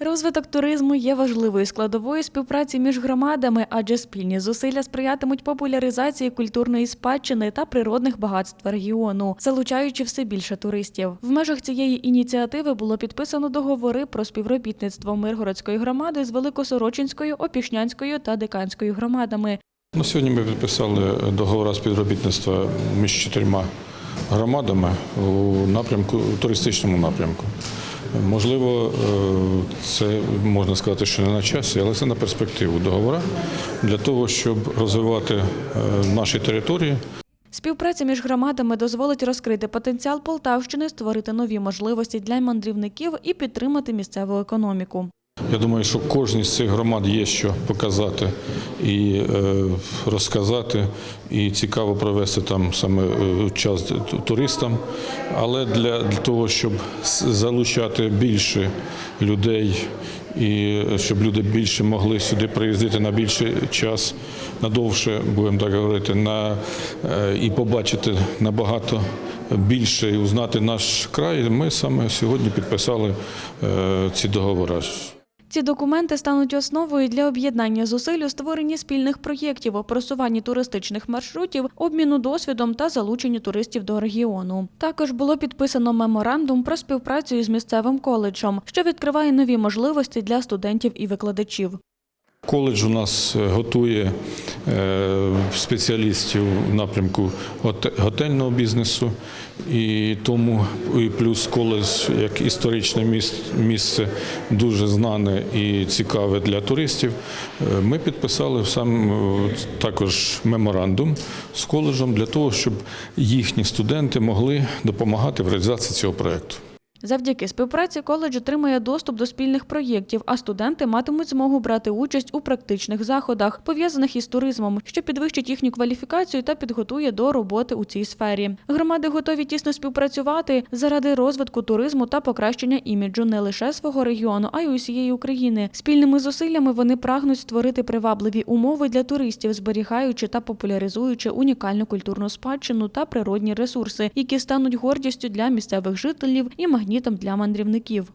Розвиток туризму є важливою складовою співпраці між громадами, адже спільні зусилля сприятимуть популяризації культурної спадщини та природних багатств регіону, залучаючи все більше туристів. В межах цієї ініціативи було підписано договори про співробітництво Миргородської громади з Великосорочинською, Опішнянською та Диканською громадами. На сьогодні ми підписали договори співробітництва між чотирма громадами у напрямку у туристичному напрямку. Можливо, е, це можна сказати, що не на часі, але це на перспективу договора для того, щоб розвивати е, наші території. Співпраця між громадами дозволить розкрити потенціал Полтавщини, створити нові можливості для мандрівників і підтримати місцеву економіку. Я думаю, що кожній з цих громад є що показати і е, розказати, і цікаво провести там саме е, час туристам. Але для, того, щоб залучати більше людей і е, щоб люди більше могли сюди приїздити на більший час, надовше, будемо так говорити, на, і побачити набагато більше і узнати наш край, ми саме сьогодні підписали ці договори. Ці документи стануть основою для об'єднання зусиль у створенні спільних проєктів, просуванні туристичних маршрутів, обміну досвідом та залученні туристів до регіону. Також було підписано меморандум про співпрацю із місцевим коледжем, що відкриває нові можливості для студентів і викладачів. Коледж у нас е, готує е, спеціалістів в напрямку готельного бізнесу, і тому і плюс коледж як історичне міс- місце дуже знане і цікаве для туристів. Е, Ми підписали сам також меморандум з коледжем для того, щоб їхні студенти могли допомагати в реалізації цього проєкту. Завдяки співпраці коледж отримає доступ до спільних проєктів, а студенти матимуть змогу брати участь у практичних заходах, пов'язаних із туризмом, що підвищить їхню кваліфікацію та підготує до роботи у цій сфері. Громади готові тісно співпрацювати заради розвитку туризму та покращення іміджу не лише свого регіону, а й усієї України. Спільними зусиллями вони прагнуть створити привабливі умови для туристів, зберігаючи та популяризуючи унікальну культурну спадщину та природні ресурси, які стануть гордістю для місцевих жителів і магнітом для мандрівників.